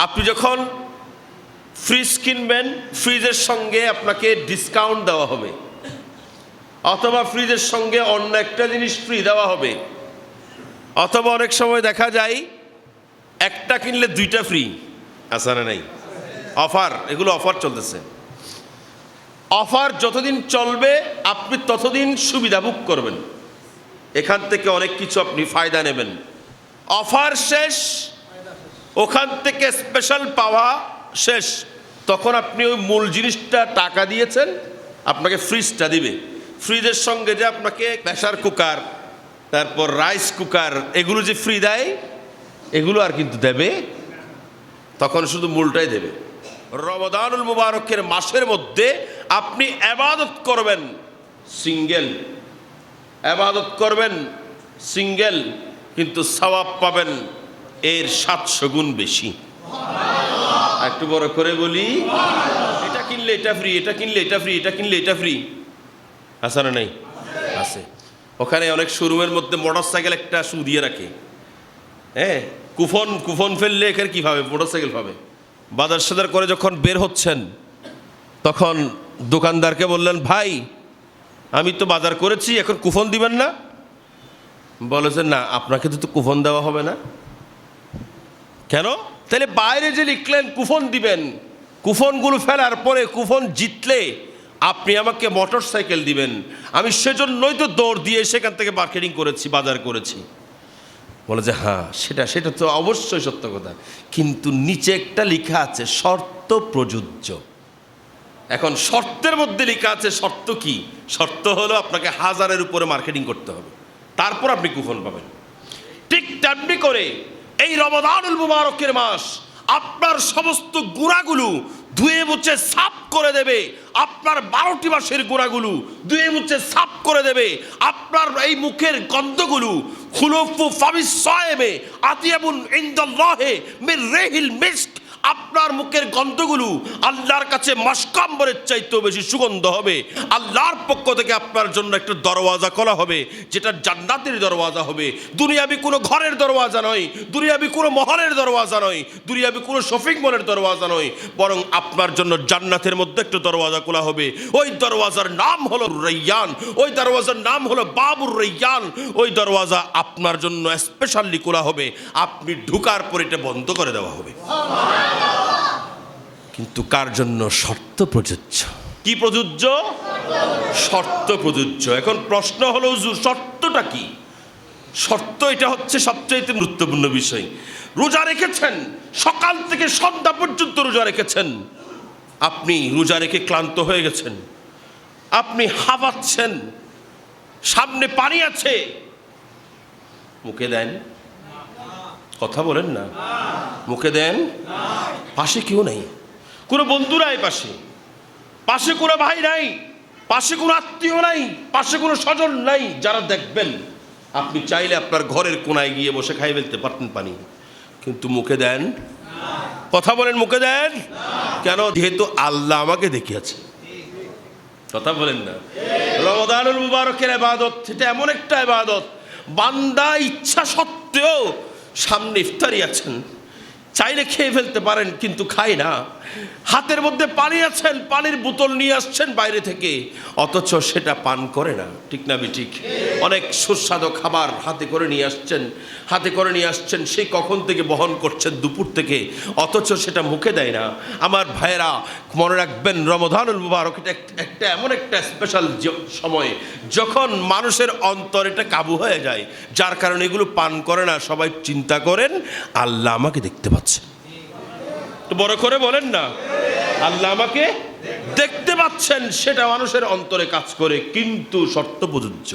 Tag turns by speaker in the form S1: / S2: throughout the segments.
S1: আপনি যখন ফ্রিজ কিনবেন ফ্রিজের সঙ্গে আপনাকে ডিসকাউন্ট দেওয়া হবে। অথবা ফ্রিজের সঙ্গে অন্য একটা জিনিস ফ্রি দেওয়া হবে। অথবা অনেক সময় দেখা যায়, একটা কিনলে দুইটা ফ্রি আছে না নাই? অফার এগুলো অফার চলতেছে। অফার যতদিন চলবে, আপনি ততদিন সুবিধা ভোগ করবেন। এখান থেকে অনেক কিছু আপনি ফায়দা নেবেন। অফার শেষ ওখান থেকে স্পেশাল পাওয়া শেষ। তখন আপনি ওই মূল জিনিসটা টাকা দিয়েছেন, আপনাকে ফ্রিজটা দিবে। ফ্রিজের সঙ্গে যে আপনাকে প্রেশার কুকার তারপর রাইস কুকার এগুলো যে ফ্রি দেয়, এগুলো আর কিন্তু দেবে, তখন শুধু মূলটাই দেবে। রমদানুল মুবারকের মাসের মধ্যে আপনি আবাদত করবেন সিঙ্গেল আবাদত করবেন সিঙ্গেল কিন্তু সওয়াব পাবেন। এর সাতশো গুণ বেশি। একটু বড় করে বলি, এটা কিনলে এটা ফ্রি এটা কিনলে এটা ফ্রি এটা কিনলে এটা ফ্রি আছে না নাই? আছে। ওখানে অনেক শোরুমের মধ্যে মোটর সাইকেল একটা শু দিয়ে রাখে। হ্যাঁ? কুফন কুফন ফেললে এখানে কী পাবে মোটর সাইকেল পাবে বাজার সাজার করে যখন বের হচ্ছেন, তখন দোকানদারকে বললেন, ভাই, আমি তো বাজার করেছি, এখন কুফন দিবেন না? বলেছেন না, আপনাকে তো তো কুফন দেওয়া হবে না। কেন? তাহলে বাইরে যে লিখলেন, কুফন দিবেন, কুফনগুলো ফেলার পরে কুফন জিতলে আপনি আমাকে মোটর সাইকেল দিবেন। আমি সেজন্যই তো দৌড় দিয়ে সেখান থেকে মার্কেটিং করেছি, বাজার করেছি। বলে যে হ্যাঁ সেটা সেটা তো অবশ্যই সত্য কথা। কিন্তু নিচে একটা লেখা আছে, শর্ত প্রযোজ্য। এখন শর্তের মধ্যে লেখা আছে, শর্ত কি? শর্ত হলো আপনাকে হাজারের উপরে মার্কেটিং করতে হবে। তারপর আপনি কুফন পাবেন। ঠিক তেমনি করে এই রমদানুল মুবারকের মাস আপনার সমস্ত গুড়াগুলো ধুয়ে মুছে সাফ করে দেবে। আপনার বারোটি মাসের গুড়াগুলো ধুয়ে মুছে সাফ করে দেবে। আপনার এই মুখের গন্ধগুলো খুলফু ফামিস সয়েবে আতিয়াবুন ইন্দাল্লাহে মির রেহিল মিস্ক আপনার মুখের গন্ধগুলো আল্লাহর কাছে মস্কাম্বরের চাইতেও বেশি সুগন্ধ হবে। আল্লাহর পক্ষ থেকে আপনার জন্য একটা দরওয়াজা খোলা হবে, যেটা জান্নাতের দরওয়াজা হবে। দুনিয়াবি কোনো ঘরের দরওয়াজা নয়, দুনিয়াবি কোনো মহলের দরওয়াজা নয়, দুনিয়াবি কোনো শপিং মলের দরওয়াজা নয়, বরং আপনার জন্য জান্নাতের মধ্যে একটা দরওয়াজা খোলা হবে। ওই দরওয়াজার নাম হলো রৈয়ান ওই দরওয়াজার নাম হলো বাবুর রৈয়ান ওই দরওয়াজা আপনার জন্য স্পেশালি খোলা হবে। আপনি ঢুকার পর এটা বন্ধ করে দেওয়া হবে। কিন্তু কার জন্য শর্ত প্রযোজ্য? কি প্রযোজ্য? শর্ত প্রযোজ্য। এখন প্রশ্ন হলো, হুজুর, শর্তটা কি? শর্ত এটা হচ্ছে সবচেয়ে গুরুত্বপূর্ণ বিষয়। রোজা রেখেছেন, সকাল থেকে সন্ধ্যা পর্যন্ত রোজা রেখেছেন। আপনি রোজা রেখে ক্লান্ত হয়ে গেছেন। আপনি হাবাচ্ছেন সামনে পানি আছে। মুখে দেন। কথা বলেন না। মুখে দেন। পাশে কেউ নেই। কোনো বন্ধু নাই পাশে। পাশে কোনো ভাই নাই, পাশে কোনো আত্মীয় নাই, পাশে কোনো স্বজন নাই যারা দেখবেন। আপনি চাইলে আপনার ঘরের কোনায় গিয়ে বসে খাই ফেলতে পারতেন পানি। কিন্তু মুখে দেন? কথা বলেন, মুখে দেন? কেন? যেহেতু আল্লাহ আমাকে দেখিয়েছে। কথা বলেন না। রমদানুল মুবারকের আবাদত সেটা এমন একটা আবাদত বান্দা ইচ্ছা সত্ত্বেও সামনে ইফতারি আছেন। চাইলে খেয়ে ফেলতে পারেন, কিন্তু খায় না। হাতের মধ্যে পানি আছেন, পানির বোতল নিয়ে আসছেন বাইরে থেকে। অথচ সেটা পান করে না, ঠিক না ঠিক অনেক সুস্বাদু খাবার হাতে করে নিয়ে আসছেন, হাতে করে নিয়ে আসছেন সেই কখন থেকে বহন করছেন দুপুর থেকে? অথচ সেটা মুখে দেয় না। আমার ভাইয়েরা, মনে রাখবেন রমধানুল মুবারক এটা একটা এমন একটা স্পেশাল সময়, যখন মানুষের অন্তর এটা কাবু হয়ে যায়। যার কারণে এগুলো পান করে না, সবাই চিন্তা করেন, আল্লাহ আমাকে দেখতে পাচ্ছে তো বড় করে বলেন না। আল্লাহ আমাকে দেখতে পাচ্ছেন, সেটা মানুষের অন্তরে কাজ করে, কিন্তু শর্ত প্রযোজ্য।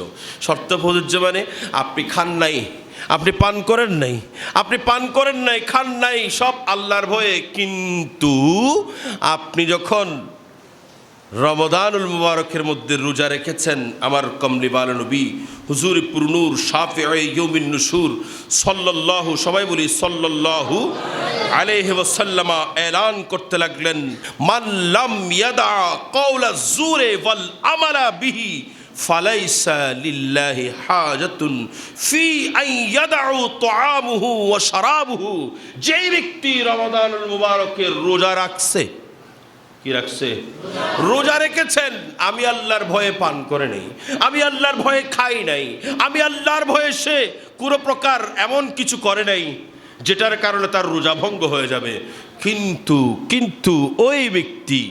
S1: শর্ত প্রযোজ্য মানে আপনি খান নাই, আপনি পান করেন নাই, আপনি পান করেন নাই, খান নাই, সব আল্লাহর ভয়ে, কিন্তু আপনি যখন রমদানুল মুবারকের মধ্যে রোজা রেখেছেন আমার কমলি নবী, হুজুর পুরনুর শাফে ইয়মিন নুসুর, সল্লাল্লাহু, সবাই বলি সল্লাল্লাহু আলাইহি ওয়াসাল্লামা, এলান করতে লাগলেন, মান লাম ইয়াদা কওলা জুরে ওয়াল আমালা বিহি, ফালাইসা লিল্লাহি হাজাতুন ফি আন ইয়াদউ তুআমুহু ওয়া শারাবুহু। যেই ব্যক্তি রমাদানুল মুবারকের রোজা রাখছে কি রাখছে? রোজা রেখেছেন। আমি আল্লাহর ভয়ে পান করে নেই। আমি আল্লাহর ভয়ে খাই নাই। আমি আল্লাহর ভয়ে সে কোনো প্রকার এমন কিছু করে নাই, যেটার কারণে তার রোজা ভঙ্গ হয়ে যাবে। কিন্তু কিন্তু ওই ব্যক্তি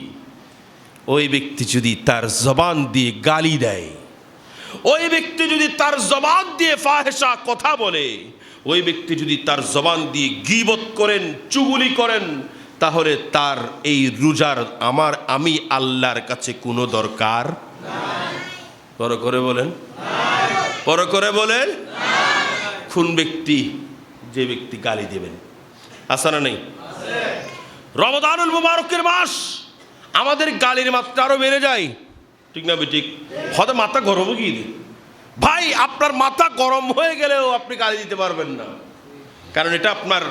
S1: ওই ব্যক্তি যদি তার জবান দিয়ে গালি দেয়, ওই ব্যক্তি যদি তার জবান দিয়ে ফাহেসা কথা বলে, ওই ব্যক্তি যদি তার জবান দিয়ে গিবত করেন চুগুলি করেন তাহলে তার এই রোজার আমার, আমি আল্লাহর কাছে কোনো দরকার পর করে বলেন। পর করে বলেন। খুন ব্যক্তি, যে ব্যক্তি গালি দেবেন। আসা না নেই? রমদানুল মুবারকের মাস, আমাদের গালির মাত্রা আরও বেড়ে যায়। ঠিক না ঠিক হয়তো মাথা গরম কি ভাই, আপনার মাথা গরম হয়ে গেলেও আপনি গালি দিতে পারবেন না। কারণ এটা আপনার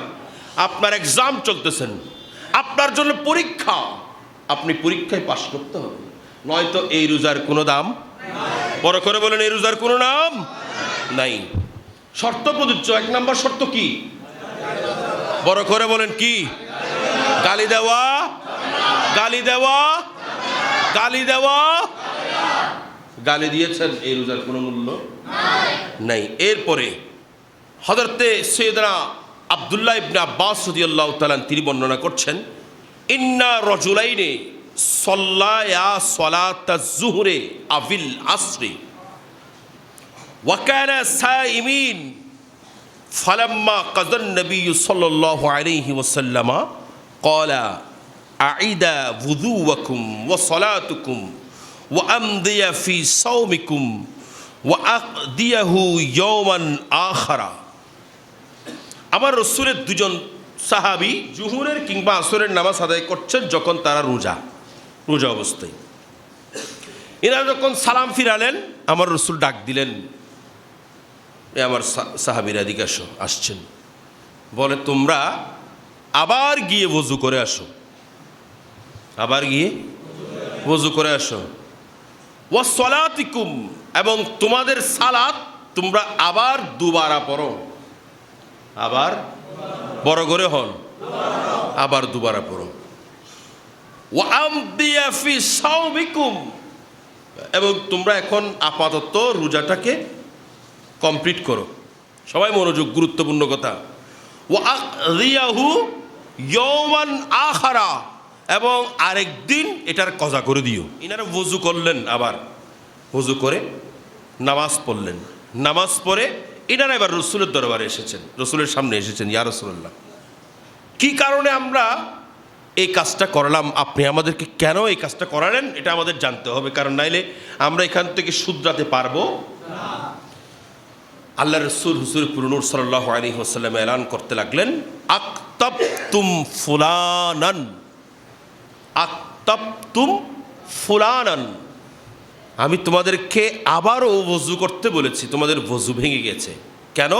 S1: আপনার এক্সাম চলতেছেন আপনার জন্য পরীক্ষা। আপনি পরীক্ষায় পাশ করতে হবে। নয়তো এই রোজার কোনো দাম? বড় করে বলেন এই রোজার কোনো নাম? নাই। শর্ত প্রযোজ্য। এক নম্বর শর্ত কি? বড় করে বলেন কি? গালি দেওয়া। গালি দেওয়া। গালি দেওয়া। গালি দিয়েছেন এই রোজার কোনো মূল্য? নাই। এরপরে হজরতে সৈয়দনা আবদুল্লাহ ইবনে আব্বাস সদিয়াল্লাহ তালান তিনি বর্ণনা করছেন, ইন্না রজুলাইনে সল্লায়া সলাতা জুহরে আফিল আসরি সা সাইমিন ফালাম্মা কাদন নবী সাল্লাল্লাহু আলাইহি ওয়াসাল্লাম ক্বালা আইদা ওয়াকুম ওয়া সলাতুকুম ওয়া আমদিয়া ফি সাওমিকুম ওয়া আকদিয়াহু ইয়াওমান আখরা। আমার রসুলের দুজন সাহাবি জুহুরের কিংবা আসরের নামাজ আদায় করছেন যখন তারা রোজা রোজা অবস্থায়। এনারা যখন সালাম ফিরালেন, আমার রসুল ডাক দিলেন, এ আমার সাহাবিরা এদিকে আসো, আসছেন। বলে, তোমরা আবার গিয়ে বজু করে আসো। আবার গিয়ে বজু করে আসো। ও সলাতিকুম এবং তোমাদের সালাত তোমরা আবার দুবারা পড়ো। আবার বড় করে হন। আবার দুবারা পড়ো ও আমদিয়া ফি এবং তোমরা এখন আপাতত রোজাটাকে কমপ্লিট করো। সবাই মনোযোগ, গুরুত্বপূর্ণ কথা। ও রিয়াহু ইয়মান আখারা। এবং আরেকদিন এটার কজা করে দিও। ইনারা ওযু করলেন আবার। ওযু করে নামাজ পড়লেন। নামাজ পড়ে ইনারা এবার রসুলের দরবারে এসেছেন, রসুলের সামনে এসেছেন, ইয়া রসুল্লাহ কি কারণে আমরা এই কাজটা করলাম? আপনি আমাদেরকে কেন এই কাজটা করালেন? এটা আমাদের জানতে হবে, কারণ নাইলে আমরা এখান থেকে শুধরাতে পারব আল্লাহ রসুল হুসুর পুরনুর সাল্লাহ আলী এলান করতে লাগলেন আক্তাব তুম ফুলানান। আক্তাব তুম ফুলানান। আমি তোমাদেরকে আবারও বজু করতে বলেছি, তোমাদের বজু ভেঙে গেছে। কেন?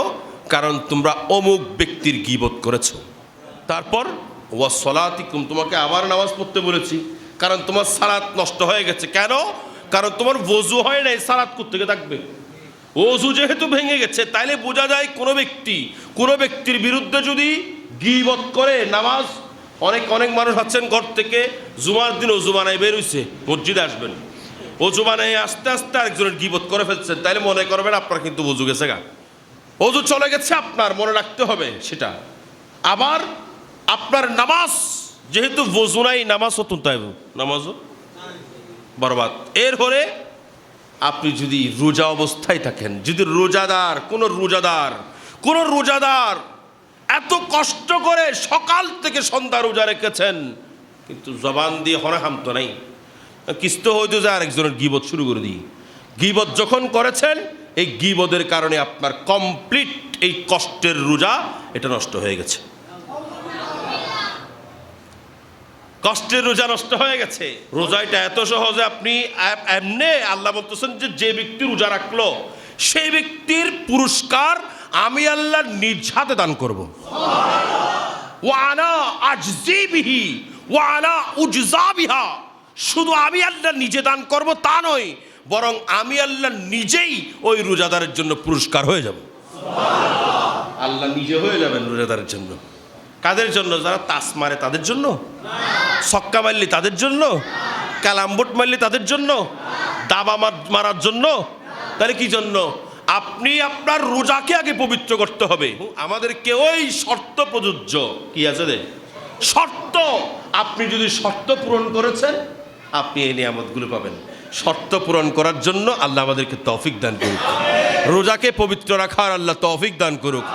S1: কারণ তোমরা অমুক ব্যক্তির গিবত করেছ। তারপর, ওয়া সলাতিকুম, তোমাকে আবার নামাজ পড়তে বলেছি। কারণ তোমার সালাত নষ্ট হয়ে গেছে। কেন? কারণ তোমার বজু হয় নাই, সালাত কোথেকে থাকবে? ওজু যেহেতু ভেঙে গেছে, তাইলে বোঝা যায় কোনো ব্যক্তি, কোনো ব্যক্তির বিরুদ্ধে যদি গিবত করে নামাজ, অনেক অনেক মানুষ আছেন ঘর থেকে, জুমার দিন অজু বানায় বেরোইছে মসজিদে আসবেন। অজু বানায় আস্তে আস্তে আরেকজনের গিবত করে ফেলছেন। তাইলে মনে করবেন আপনার কিন্তু অজু গেছে গা। অজু চলে গেছে আপনার, মনে রাখতে হবে সেটা। আবার আপনার নামাজ, যেহেতু বজু নাই, নামাজও তুলতে হবে। নামাজও? বরবাদ। এর হরে আপনি যদি রোজা অবস্থায় থাকেন, যদি রোজাদার, কোনো রোজাদার কোনো রোজাদার এত কষ্ট করে সকাল থেকে সন্ধ্যা রোজা রেখেছেন, কিন্তু জবান দিয়ে হনাহাম তো নাই। কিস্ত হয়তো যে আরেকজনের গিবত শুরু করে দিই। গিবত যখন করেছেন, এই গিবদের কারণে আপনার কমপ্লিট এই কষ্টের রোজা, এটা নষ্ট হয়ে গেছে। কষ্টের রোজা নষ্ট হয়ে গেছে। রোজা এটা এত সহজে আপনি এমনে আল্লাহ বলতেছেন যে যে ব্যক্তি রোজা রাখল, সেই ব্যক্তির পুরস্কার আমি আল্লাহ নিজ হাতে দান করব। ওয়ানা আজজি বিহি ওয়ানা উজজা বিহা শুধু আমি আল্লাহ নিজে দান করব তা নয়, বরং আমি আল্লাহ নিজেই ওই রোজাদারের জন্য পুরস্কার হয়ে যাব। আল্লাহ নিজে হয়ে যাবেন রোজাদারের জন্য। কাদের জন্য? যারা তাস মারে তাদের জন্য? সক্কা মারলি তাদের জন্য? কালাম্বুট মারলি তাদের জন্য? দাবা মার- মারার জন্য? তাহলে কি জন্য? আপনি আপনার রোজাকে আগে পবিত্র করতে হবে। আমাদের কেউই শর্ত প্রযোজ্য। কি আছে রে? শর্ত! আপনি যদি শর্ত পূরণ করেছেন আপনি এই নিয়ামতগুলো পাবেন। শর্ত পূরণ করার জন্য আল্লাহ আমাদেরকে তৌফিক দান করুক। রোজাকে পবিত্র রাখার আল্লাহ তৌফিক দান করুক।